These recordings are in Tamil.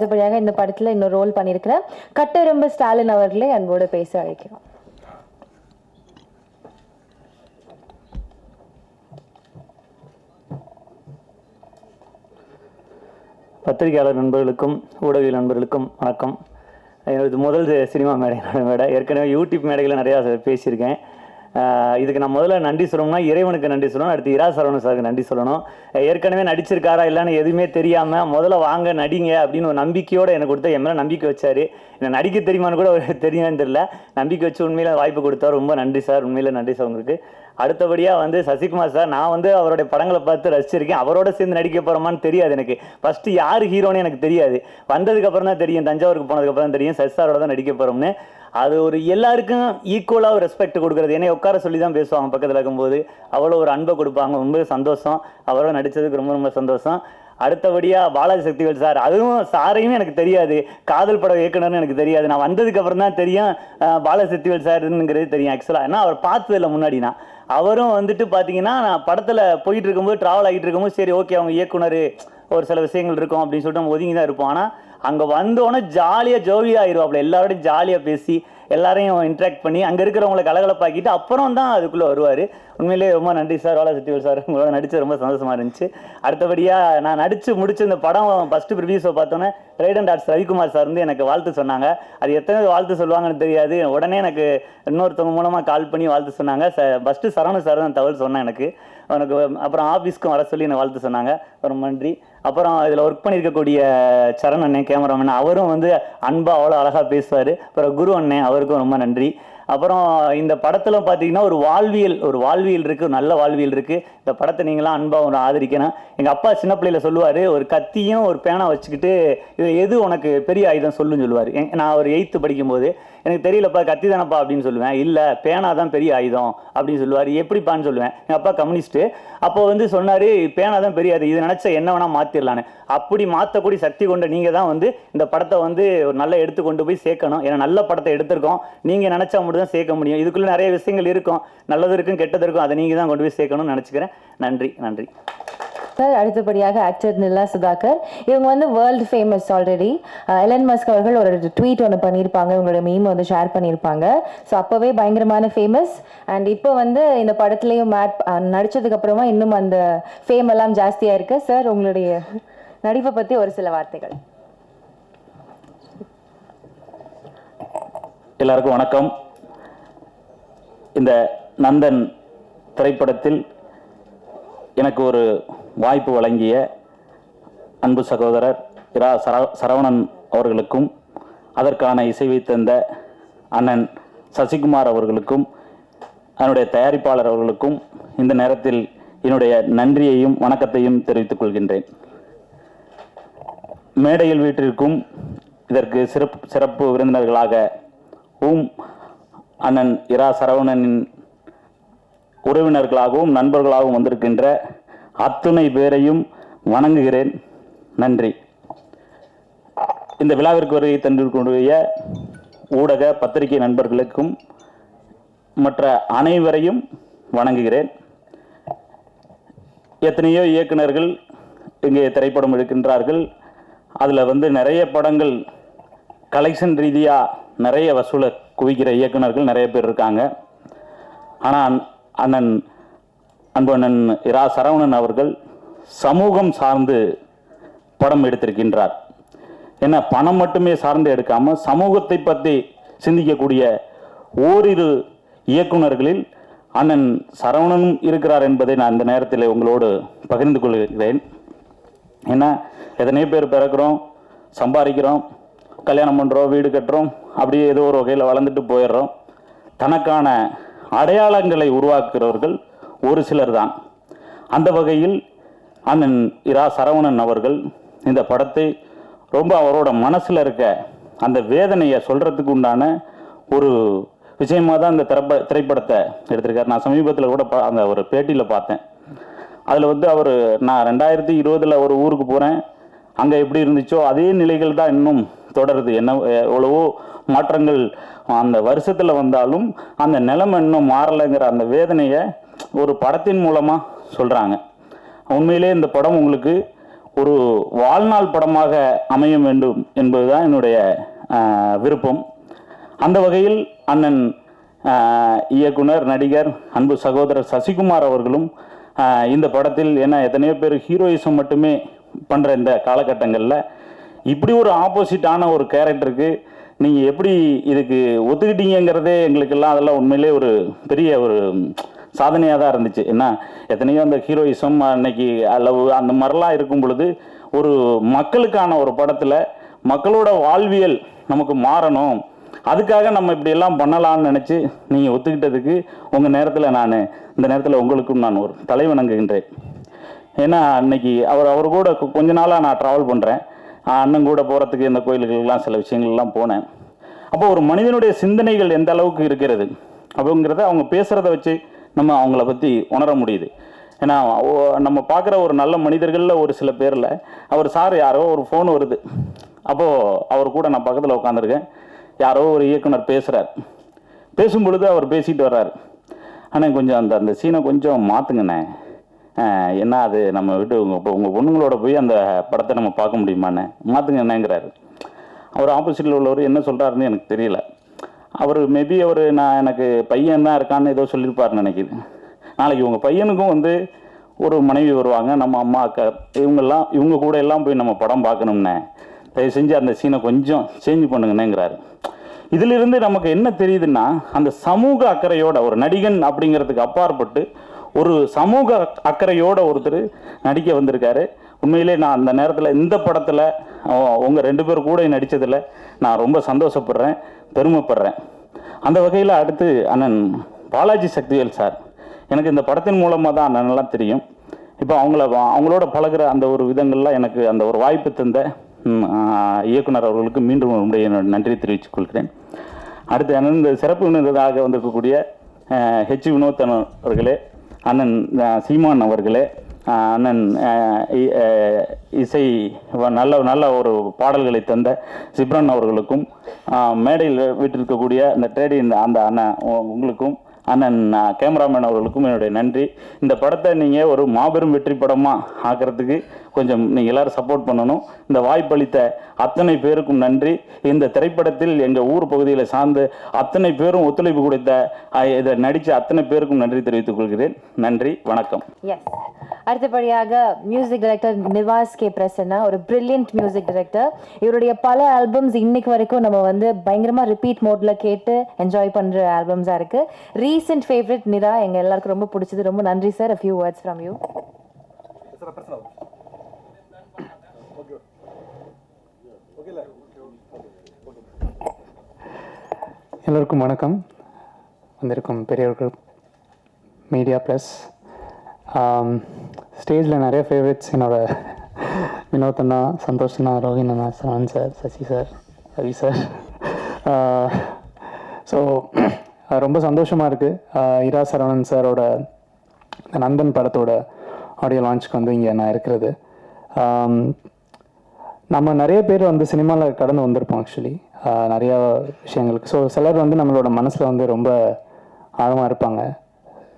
அடுத்தபடியாக இந்த படத்துல இன்னொரு ரோல் பண்ணியிருக்கிற கட்டெரும்பு ஸ்டாலின் அவர்களே அன்போடு பேச அழைக்கிறோம். பத்திரிகையாளர் நண்பர்களுக்கும் ஊடக நண்பர்களுக்கும் வணக்கம். எனது முதல் சினிமா மேடை மேடை. ஏற்கனவே யூடியூப் மேடைகளில் நிறையா பேசியிருக்கேன். இதுக்கு நான் முதல்ல நன்றி சொல்லணும்னா இறைவனுக்கு நன்றி சொல்லணும். அடுத்து இரா சரவணன் சாருக்கு நன்றி சொல்லணும். ஏற்கனவே நடிச்சிருக்காரா இல்லைன்னு எதுவுமே தெரியாமல் முதல்ல வாங்க நடிங்க அப்படின்னு ஒரு நம்பிக்கையோடு எனக்கு கொடுத்த என் மேலே நம்பிக்கை வச்சார். என்ன நடிக்க தெரியுமான்னு கூட ஒரு தெரியும்னு தெரியல. நம்பிக்கை வச்சு உண்மையில் வாய்ப்பு கொடுத்தா ரொம்ப நன்றி சார். உண்மையில் நன்றி சார் உங்களுக்கு. அடுத்தபடியாக வந்து சசிகுமார் சார் நான் வந்து அவருடைய படங்களை பார்த்து ரசிச்சிருக்கேன். அவரோட சேர்ந்து நடிக்க போகிறோமான்னு தெரியாது எனக்கு. ஃபஸ்ட்டு யார் ஹீரோன்னு எனக்கு தெரியாது. வந்ததுக்கப்புறம் தான் தெரியும். தஞ்சாவூருக்கு போனதுக்கப்புறம் தான் தெரியும். சசி சாரோட தான் நடிக்க போகிறோம்னு அது ஒரு எல்லாருக்கும் ஈக்குவலாக ஒரு ரெஸ்பெக்ட் கொடுக்குறது. என்னை உட்கார சொல்லி தான் பேசுவாங்க. பக்கத்தில் இருக்கும்போது அவ்வளோ ஒரு அன்பை கொடுப்பாங்க. ரொம்ப சந்தோஷம். அவரோட நடித்ததுக்கு ரொம்ப ரொம்ப சந்தோஷம். அடுத்தபடியாக பாலாஜி சக்திவேல் சார் அதுவும் சாரையும் எனக்கு தெரியாது. காதல் பட இயக்குனர்னு எனக்கு தெரியாது. நான் வந்ததுக்கப்புறம் தான் தெரியும் பாலாஜி சக்திவேல் சார்ங்கிறது தெரியும் ஆக்சுவலாக ஏன்னா அவர் பார்த்ததில்ல முன்னாடி நான் அவரும் வந்துட்டு பார்த்தீங்கன்னா நான் படத்தில் போயிட்டு இருக்கும்போது ட்ராவல் ஆகிட்டு இருக்கும்போது சரி ஓகே அவங்க இயக்குனர் ஒரு சில விஷயங்கள் இருக்கும் அப்படின்னு சொல்லிட்டு நம்ம ஒதுங்கி தான் இருப்போம். ஆனால் அங்கே வந்தோன்னே ஜாலியாக ஜோவியாக ஆயிடுவாப்புல எல்லாரோடையும் ஜாலியாக பேசி எல்லாரையும் இன்ட்ராக்ட் பண்ணி அங்கே இருக்கிறவங்களை கலகலப்பாக்கிட்டு அப்புறம் தான் அதுக்குள்ளே வருவார். உண்மையிலேயே ரொம்ப நன்றி சார் வாலா சத்தியவேல் சார். உங்களோட நடிச்சு ரொம்ப சந்தோஷமாக இருந்துச்சு. அடுத்தபடியாக நான் நடித்து முடிச்ச இந்த படம் ஃபஸ்ட்டு ப்ரிவியூஸை பார்த்தோன்னே ட்ரைடன் டாட்ஸ் ரவிக்குமார் சார் வந்து எனக்கு வாழ்த்து சொன்னாங்க. அது எத்தனை வாழ்த்து சொல்லுவாங்கன்னு தெரியாது. உடனே எனக்கு இன்னொருத்தவங்க மூலமாக கால் பண்ணி வாழ்த்து சொன்னாங்க. ஃபஸ்ட்டு சரவண சார் தான் தகவல் சொன்னேன் எனக்கு. எனக்கு அப்புறம் ஆஃபீஸ்க்கும் வர சொல்லி என்னை வாழ்த்து சொன்னாங்க. ரொம்ப நன்றி. அப்புறம் இதில் ஒர்க் பண்ணியிருக்கக்கூடிய சரண் அண்ணன் கேமராமேன் அவரும் வந்து அன்பாக அவ்வளோ அழகாக பேசுவார். அப்புறம் குரு அண்ணன் அவருக்கும் ரொம்ப நன்றி. அப்புறம் இந்த படத்தில் பார்த்தீங்கன்னா ஒரு வாழ்வியல் ஒரு வாழ்வியல் இருக்குது ஒரு நல்ல வாழ்வியல் இருக்குது இந்த படத்தை நீங்களாம் அன்பாக ஒரு ஆதரிக்கணும். எங்கள் அப்பா சின்ன பிள்ளையில சொல்லுவார் ஒரு கத்தியும் ஒரு பேனா வச்சுக்கிட்டு இது எது உனக்கு பெரிய ஆயுதம் சொல்லுன்னு சொல்லுவார். நான் ஒரு எயித்து படிக்கும்போது எனக்கு தெரியலப்பா கத்தி தானப்பா அப்படின்னு சொல்லுவேன். இல்லை பேனா தான் பெரிய ஆயுதம் அப்படின்னு சொல்லுவார். எப்படிப்பான்னு சொல்லுவேன். எங்கள் அப்பா கம்யூனிஸ்ட்டு அப்போ வந்து சொன்னார் பேனா தான் பெரிய ஆயுதம். இது நினச்சா என்ன வேணால் மாற்றிடலான்னு அப்படி மாற்றக்கூடிய சக்தி கொண்ட நீங்கள் தான் வந்து இந்த படத்தை வந்து ஒரு நல்ல எடுத்து கொண்டு போய் சேர்க்கணும். ஏன்னா நல்ல படத்தை எடுத்திருக்கோம். நீங்கள் நினச்சா மட்டும் தான் சேர்க்க முடியும். இதுக்குள்ளே நிறைய விஷயங்கள் இருக்கும். நல்லது இருக்கும் கெட்டது இருக்கும். அதை நீங்கள் தான் கொண்டு போய் சேர்க்கணும்னு நினச்சிக்கிறேன். நன்றி நன்றி. சார் அடுத்தபடியாக ஆக்டர் நிலா சுதாகர். இவங்க வந்து world famous already Elon Musk அவர்கள் ஒரு ட்வீட் ஒன்று பண்ணியிருப்பாங்க. இவங்களோட மீம் வந்து ஷேர் பண்ணியிருப்பாங்க. ஸோ அப்போவே பயங்கரமான ஃபேமஸ் அண்ட் இப்போ வந்து இந்த படத்துலையும் மேட் நடித்ததுக்கப்புறமா இன்னும் அந்த ஃபேம் எல்லாம் ஜாஸ்தியாக இருக்கு. சார் உங்களுடைய நடிப்பை பற்றி ஒரு சில வார்த்தைகள். எல்லாருக்கும் வணக்கம். இந்த நந்தன் திரைப்படத்தில் எனக்கு ஒரு வாய்ப்பு வழங்கிய அன்பு சகோதரர் இரா சர சரவணன் அவர்களுக்கும் அதற்கான இசைவை தந்த அண்ணன் சசிகுமார் அவர்களுக்கும் அதனுடைய தயாரிப்பாளர் அவர்களுக்கும் இந்த நேரத்தில் என்னுடைய நன்றியையும் வணக்கத்தையும் தெரிவித்துக் கொள்கின்றேன். மேடையில் வீட்டிற்கும் இதற்கு சிறப்பு சிறப்பு விருந்தினர்களாக உம் அண்ணன் இரா சரவணனின் உறவினர்களாகவும் நண்பர்களாகவும் வந்திருக்கின்ற அத்துணை பேரையும் வணங்குகிறேன். நன்றி. இந்த விழாவிற்கு வருகை தந்திருக்கக்கூடிய ஊடக பத்திரிகை நண்பர்களுக்கும் மற்ற அனைவரையும் வணங்குகிறேன். எத்தனையோ இயக்குனர்கள் இங்கே திரைப்படம் எடுக்கின்றார்கள். அதில் வந்து நிறைய படங்கள் கலெக்ஷன் ரீதியாக நிறைய வசூலை குவிக்கிற இயக்குனர்கள் நிறைய பேர் இருக்காங்க. ஆனால் அண்ணன் அன்பண்ணன் இரா சரவணன் அவர்கள் சமூகம் சார்ந்து படம் எடுத்திருக்கின்றார். ஏன்னா பணம் மட்டுமே சார்ந்து எடுக்காமல் சமூகத்தை பற்றி சிந்திக்கக்கூடிய ஓரிரு இயக்குனர்களில் அண்ணன் சரவணனும் இருக்கிறார் என்பதை நான் இந்த நேரத்தில் உங்களோடு பகிர்ந்து கொள்கிறேன். ஏன்னா எத்தனையோ பேர் பிறக்கிறோம் சம்பாதிக்கிறோம் கல்யாணம் பண்ணுறோம் வீடு கட்டுறோம் அப்படியே ஏதோ ஒரு வகையில் வளர்ந்துட்டு போயிடுறோம். தனக்கான அடையாளங்களை உருவாக்குகிறவர்கள் ஒரு சிலர் தான். அந்த வகையில் அண்ணன் இரா சரவணன் அவர்கள் இந்த படத்தை ரொம்ப அவரோட மனசில் இருக்க அந்த வேதனையை சொல்கிறதுக்கு உண்டான ஒரு விஷயமாக தான் இந்த திரைப்ப திரைப்படத்தை எடுத்திருக்காரு. நான் சமீபத்தில் கூட பா- அந்த ஒரு பேட்டியில் பார்த்தேன். அதில் வந்து அவர் நான் ரெண்டாயிரத்தி இருபதில் ஒரு ஊருக்கு போகிறேன் அங்கே எப்படி இருந்துச்சோ அதே நிலைகள் தான் இன்னும் தொடருது. என்ன எவ்வளவோ மாற்றங்கள் அந்த வருஷத்தில் வந்தாலும் அந்த நிலைமை இன்னும் மாறலைங்கிற அந்த வேதனையை ஒரு படத்தின் மூலமாக சொல்கிறாங்க உண்மையிலே இந்த படம் உங்களுக்கு ஒரு வாழ்நாள் படமாக அமைய வேண்டும் என்பதுதான் என்னுடைய விருப்பம். அந்த வகையில் அண்ணன் இயக்குனர் நடிகர் அன்பு சகோதரர் சசிகுமார் அவர்களும் இந்த படத்தில் ஏன்னா எத்தனையோ பேர் ஹீரோயிசம் மட்டுமே பண்ணுற இந்த காலகட்டங்களில் இப்படி ஒரு ஆப்போசிட்டான ஒரு கேரக்டருக்கு நீங்கள் எப்படி இதுக்கு ஒத்துக்கிட்டீங்கிறதே எங்களுக்கெல்லாம் அதெல்லாம் உண்மையிலே ஒரு பெரிய ஒரு சாதனையாக தான் இருந்துச்சு. என்ன? எத்தனையோ அந்த ஹீரோயிசம் அன்னைக்கு அளவு அந்த மாதிரிலாம் இருக்கும் பொழுது ஒரு மக்களுக்கான ஒரு படத்தில் மக்களோட வாழ்வியல் நமக்கு மாறணும். அதுக்காக நம்ம இப்படி எல்லாம் பண்ணலாம்னு நினச்சி நீங்கள் ஒத்துக்கிட்டதுக்கு உங்கள் நேரத்தில் நான் இந்த நேரத்தில் உங்களுக்கும் நான் ஒரு தலை வணங்குகின்றேன். ஏன்னா அன்னைக்கு அவர் அவர் கூட கொஞ்ச நாளாக நான் ட்ராவல் பண்ணுறேன் அண்ணன் கூட போகிறதுக்கு இந்த கோயில்களுக்கெல்லாம் சில விஷயங்கள்லாம் போனேன். அப்போ ஒரு மனிதனுடைய சிந்தனைகள் எந்த அளவுக்கு இருக்கிறது? அப்படிங்கிறத அவங்க பேசுகிறத வச்சு நம்ம அவங்கள பற்றி உணர முடியுது. ஏன்னா ஓ- நம்ம பார்க்குற ஒரு நல்ல மனிதர்களில் ஒரு சில பேரில் அவர் சார் யாரோ ஒரு ஃபோன் வருது. அப்போது அவர் கூட நான் பக்கத்தில் உட்காந்துருக்கேன் யாரோ ஒரு இயக்குனர் பேசுகிறார் பேசும் பொழுது அவர் பேசிட்டு வர்றார். ஆனால் கொஞ்சம் அந்த அந்த சீனை கொஞ்சம் மாற்றுங்கண்ணே என்ன அது? நம்ம விட்டு உங்கள் உங்கள் பொண்ணுங்களோட போய் அந்த படத்தை நம்ம பார்க்க முடியுமாண்ணே? மாற்றுங்கண்ணேங்கிறாரு அவர் ஆப்போசிட்டில் உள்ளவர் என்ன சொல்கிறாருன்னு எனக்கு தெரியல. அவர் மேபி அவர் நான் எனக்கு பையன் தான் இருக்கான்னு ஏதோ சொல்லியிருப்பாருன்னு நினைக்கிது நாளைக்கு உங்கள் பையனுக்கும் வந்து ஒரு மனைவி வருவாங்க நம்ம அம்மா அக்கா இவங்கெல்லாம் இவங்க கூட எல்லாம் போய் நம்ம படம் பார்க்கணும்னே. தயவு செஞ்சு அந்த சீனை கொஞ்சம் சேஞ்ச் பண்ணுங்கண்ணேங்கிறாரு இதிலிருந்து நமக்கு என்ன தெரியுதுன்னா அந்த சமூக அக்கறையோட ஒரு நடிகன் அப்படிங்கிறதுக்கு அப்பாற்பட்டு ஒரு சமூக அக்கறையோட ஒருத்தர் நடிக்க வந்திருக்காரு. உண்மையிலே நான் அந்த நேரத்தில் இந்த படத்தில் உங்கள் ரெண்டு பேர் கூட நடித்ததில் நான் ரொம்ப சந்தோஷப்படுறேன் பெருமைப்படுறேன். அந்த வகையில் அடுத்து அண்ணன் பாலாஜி சக்திவேல் சார். எனக்கு இந்த படத்தின் மூலமாக தான் அண்ணனெல்லாம் தெரியும். இப்போ அவங்கள அவங்களோட பழகுற அந்த ஒரு விதங்கள்லாம் எனக்கு அந்த ஒரு வாய்ப்பு தந்த இயக்குனர் அவர்களுக்கு மீண்டும் ஒரு நன்றி தெரிவித்துக் கொள்கிறேன். அடுத்து அண்ணன் இந்த சிறப்பு விருந்தாக வந்திருக்கக்கூடிய ஹெச் வினோத் அவர்களே அண்ணன் சீமான் அவர்களே அண்ணன் இ- இசை நல்ல நல்ல ஒரு பாடல்களை தந்த சிப்ரன் அவர்களுக்கும் மேடையில் வீட்டிருக்கக்கூடிய அந்த ட்ரேடியின் அந்த அண்ணன் உ- உங்களுக்கும் அண்ணன் கேமராமேன் அவர்களுக்கும் என்னுடைய நன்றி. இந்த படத்தை நீங்கள் ஒரு மாபெரும் வெற்றி படமாக ஆக்கிறதுக்கு கொஞ்சம் நீங்கள் எல்லோரும் சப்போர்ட் பண்ணணும். இந்த வாய்ப்பளித்த அத்தனை பேருக்கும் நன்றி. இந்த திரைப்படத்தில் எங்கள் ஊர் பகுதியில் சார்ந்து அத்தனை பேரும் ஒத்துழைப்பு கொடுத்த இதை நடித்த அத்தனை பேருக்கும் நன்றி தெரிவித்துக் கொள்கிறேன். நன்றி வணக்கம். எஸ் அடுத்தபடியாக music director Nivas K. Prasanna ஒரு பிரில்லியன்ட் மியூசிக் டைரக்டர் இவருடைய பல ஆல்பம்ஸ் இன்னைக்கு வரைக்கும் நம்ம வந்து பயங்கரமாக ரிப்பீட் மோட்ல கேட்டு என்ஜாய் பண்ணுற ஆல்பம்ஸாக இருக்குது ரீ ரீசெண்ட் ஃபேவரட் நிரா எங்க எல்லாருக்கும் ரொம்ப பிடிச்சது. ரொம்ப நன்றி sir a few words from you. எல்லோருக்கும் வணக்கம். வந்திருக்கும் பெரியவர்கள் மீடியா ப்ளஸ் ஸ்டேஜில் நிறைய ஃபேவரட்ஸ் என்னோட வினோத் அண்ணா சந்தோஷ் அண்ணா ரோஹின் அண்ணா Saravan sir Sasi sir Ravi sir ரொம்ப சந்தோஷமாக இருக்குது இரா சரவணன் சாரோட நந்தன் படத்தோட ஆடியோ லான்ச்சுக்கு வந்து இங்கே நான் இருக்கிறது. நம்ம நிறைய பேர் வந்து சினிமாவில் கடந்து வந்திருப்போம் ஆக்சுவலி நிறையா விஷயங்களுக்கு. ஸோ சிலர் வந்து நம்மளோட மனசில் வந்து ரொம்ப ஆழமாக இருப்பாங்க.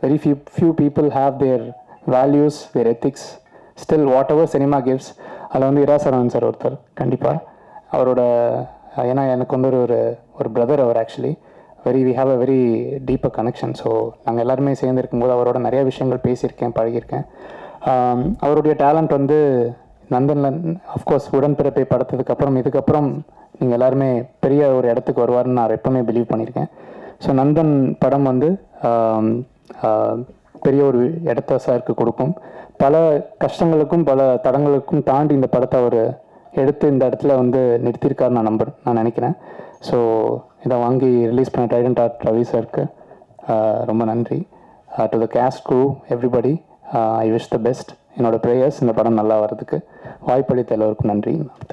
Very few few people have their values their ethics still whatever cinema gives அதில் வந்து இரா சரவணன் சார் ஒருத்தர் கண்டிப்பாக அவரோட ஏன்னா எனக்கு வந்து ஒரு ஒரு ஒரு brother our actually very we have a very deeper connection so நாங்கள் எல்லாருமே சேர்ந்து இருக்கும்போது அவரோட நிறைய விஷயங்கள் பேசியிருக்கேன் பழகியிருக்கேன். Um, அவருடைய டேலண்ட் வந்து நந்தனில் அஃப்கோர்ஸ் உடன்பிறப்பை படுத்ததுக்கப்புறம் இதுக்கப்புறம் நீங்கள் எல்லாருமே பெரிய ஒரு இடத்துக்கு வருவார்னு நான் எப்பவுமே பிலீவ் பண்ணியிருக்கேன். ஸோ நந்தன் படம் வந்து um, uh, பெரிய ஒரு இடத்த சாருக்கு கொடுக்கும். பல கஷ்டங்களுக்கும் பல தடங்களுக்கும் தாண்டி இந்த படத்தை அவர் எடுத்து இந்த இடத்துல வந்து நிறுத்தியிருக்காருன்னு நான் நம்புறேன் நான் நினைக்கிறேன். ஸோ இதை வாங்கி ரிலீஸ் பண்ண டைடன்ட் ஆர்ட் ரவி சாருக்கு ரொம்ப நன்றி. To the cast crew everybody I wish the best என்னோடய ப்ரேயர்ஸ் இந்த படம் நல்லா வர்றதுக்கு. வாய்ப்பளித்த எல்லோருக்கும் நன்றி.